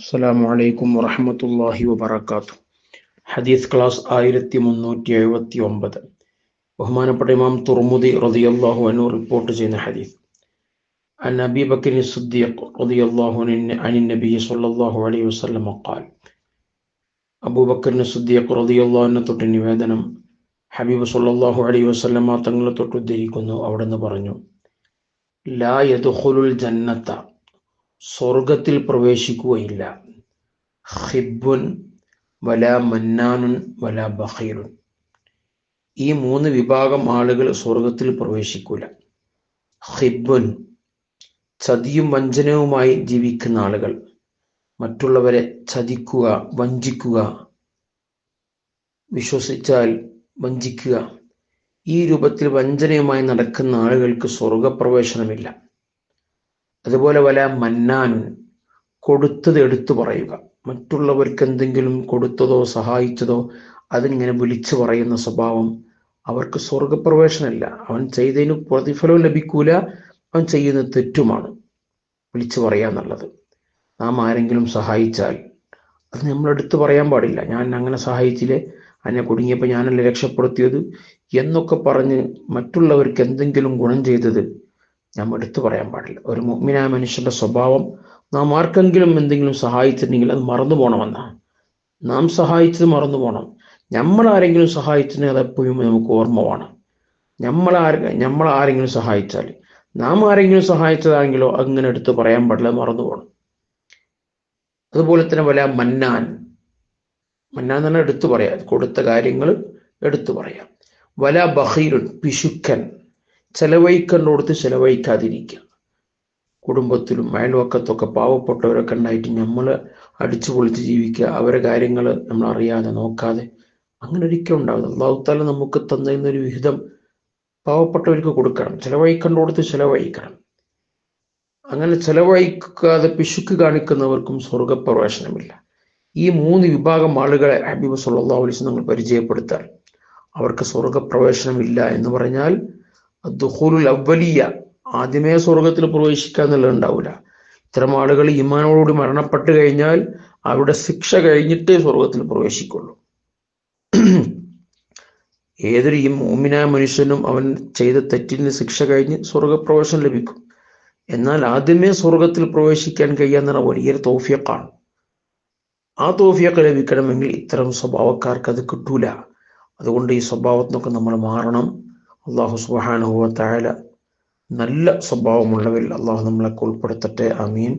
അസ്സലാമു അലൈക്കും വറഹ്മത്തുള്ളാഹി വബറകാതുഹു ഹദീസ് ക്ലാസ് ആയിരത്തി മുന്നൂറ്റി എഴുപത്തി ഒമ്പത് ബഹുമാനപ്പെട്ട ഇമാം തുർമുദി റളിയല്ലാഹു അൻഹു റിപ്പോർട്ട് ചെയ്യുന്ന ഹദീസ് عن أبي بكر الصديق رضي الله عنه عن النبي صلى الله عليه وسلم قال അബൂ ബക്കറിന് സുദ്ദീഖ് റളിയല്ലാഹു അൻഹു തൊട്ട് നിവേദനം ഹബീബ് സല്ലല്ലാഹു അലൈഹി വസല്ലമ തങ്ങളെ തൊട്ട് ഉദ്ധരിക്കുന്നു അവിടുന്ന് പറഞ്ഞു ലാ യദ്ഖുലുൽ ജന്നത്ത സ്വർഗത്തിൽ പ്രവേശിക്കുകയില്ല. ഹിബുൻ വല മന്നാനുൻ വല ബഹീറുൻ ഈ മൂന്ന് വിഭാഗം ആളുകൾ സ്വർഗത്തിൽ പ്രവേശിക്കൂല. ഹിബുൻ ചതിയും വഞ്ചനവുമായി ജീവിക്കുന്ന ആളുകൾ. മറ്റുള്ളവരെ ചതിക്കുക വഞ്ചിക്കുക. വിശ്വസിച്ചാൽ വഞ്ചിക്കുക. ഈ രൂപത്തിൽ വഞ്ചനയുമായി നടക്കുന്ന ആളുകൾക്ക് സ്വർഗപ്രവേശനമില്ല അതുപോലെ വല മന്നാനുൻ കൊടുത്തത് എടുത്തു പറയുക. മറ്റുള്ളവർക്ക് എന്തെങ്കിലും കൊടുത്തതോ സഹായിച്ചതോ അതിങ്ങനെ വിളിച്ചു പറയുന്ന സ്വഭാവം അവർക്ക് സ്വർഗപ്രവേശനമില്ല അവൻ ചെയ്തതിന് പ്രതിഫലവും ലഭിക്കൂല. അവൻ ചെയ്യുന്ന തെറ്റുമാണ് വിളിച്ചു പറയാന്നുള്ളത് നാം ആരെങ്കിലും സഹായിച്ചാൽ അത് നമ്മൾ എടുത്തു പറയാൻ പാടില്ല. ഞാൻ അങ്ങനെ സഹായിച്ചില്ലേ? എന്നെ കുടുങ്ങിയപ്പോൾ ഞാനല്ലേ രക്ഷപ്പെടുത്തിയത്? എന്നൊക്കെ പറഞ്ഞ് മറ്റുള്ളവർക്ക് എന്തെങ്കിലും ഗുണം ചെയ്തത് നാം എടുത്തു പറയാൻ പാടില്ല. ഒരു മുഗ്മിനായ മനുഷ്യന്റെ സ്വഭാവം നാം ആർക്കെങ്കിലും എന്തെങ്കിലും സഹായിച്ചിട്ടുണ്ടെങ്കിൽ അത് മറന്നു പോകണമെന്നാണ്. നാം സഹായിച്ചത് മറന്നു പോകണം. നമ്മൾ ആരെങ്കിലും സഹായിച്ചതിന് അത് എപ്പോഴും നമുക്ക് ഓർമ്മ വേണം. നമ്മൾ നമ്മൾ ആരെങ്കിലും സഹായിച്ചാൽ നാം ആരെങ്കിലും സഹായിച്ചതാണെങ്കിലോ അങ്ങനെ എടുത്ത് പറയാൻ പാടില്ല മറന്നു പോകണം. അതുപോലെ തന്നെ വല മന്നാൻ. മന്നാൻ തന്നെ എടുത്തു പറയാം. കൊടുത്ത കാര്യങ്ങൾ എടുത്തു പറയാം. വല ബഹീറുൻ പിശുക്കൻ. ചെലവഴിക്കണ്ടോടത്ത് ചെലവഴിക്കാതിരിക്കുക. കുടുംബത്തിലും അയൽവക്കത്തൊക്കെ പാവപ്പെട്ടവരൊക്കെ ഉണ്ടായിട്ട് നമ്മൾ അടിച്ചു പൊളിച്ച് ജീവിക്കുക. അവരെ കാര്യങ്ങൾ നമ്മൾ അറിയാതെ നോക്കാതെ അങ്ങനെ ഒരിക്കലും ഉണ്ടാവുന്നത് അള്ളാഹുത്താല നമുക്ക് തന്നിരുന്നൊരു വിഹിതം പാവപ്പെട്ടവർക്ക് കൊടുക്കണം. ചെലവഴിക്കേണ്ടടുത്ത് ചെലവഴിക്കണം. അങ്ങനെ ചെലവഴിക്കാതെ പിശുക്ക് കാണിക്കുന്നവർക്കും സ്വർഗപ്രവേശനമില്ല ഈ മൂന്ന് വിഭാഗം ആളുകളെ ഹബീബ് സല്ലാ അലൈസ് നമ്മൾ പരിചയപ്പെടുത്താൻ അവർക്ക് സ്വർഗപ്രവേശനമില്ല എന്ന് പറഞ്ഞാൽ ദുഹൂലുൽ അവലിയ ആദ്യമേ സ്വർഗത്തിൽ പ്രവേശിക്കുക എന്നുള്ളത് ഉണ്ടാവില്ല ഇത്തരം ആളുകൾ ഇമാനോടുകൂടി മരണപ്പെട്ടു കഴിഞ്ഞാൽ അവിടെ ശിക്ഷ കഴിഞ്ഞിട്ടേ സ്വർഗത്തിൽ പ്രവേശിക്കുള്ളൂ. ഏതൊരു ഈ മോമിനായ മനുഷ്യനും അവൻ ചെയ്ത തെറ്റിന് ശിക്ഷ കഴിഞ്ഞ് സ്വർഗപ്രവേശനം ലഭിക്കും. എന്നാൽ ആദ്യമേ സ്വർഗത്തിൽ പ്രവേശിക്കാൻ കഴിയാന്ന് വലിയൊരു തോഫിയക്കാണ്. ആ തോഫിയൊക്കെ ലഭിക്കണമെങ്കിൽ ഇത്തരം സ്വഭാവക്കാർക്ക് അത് കിട്ടൂല. അതുകൊണ്ട് ഈ സ്വഭാവത്തിനൊക്കെ നമ്മൾ മാറണം. അള്ളാഹു സുബാനുഹുവ തായാല നല്ല സ്വഭാവമുള്ളവരിൽ അള്ളാഹു നമ്മളെ ഉൾപ്പെടുത്തട്ടെ അമീൻ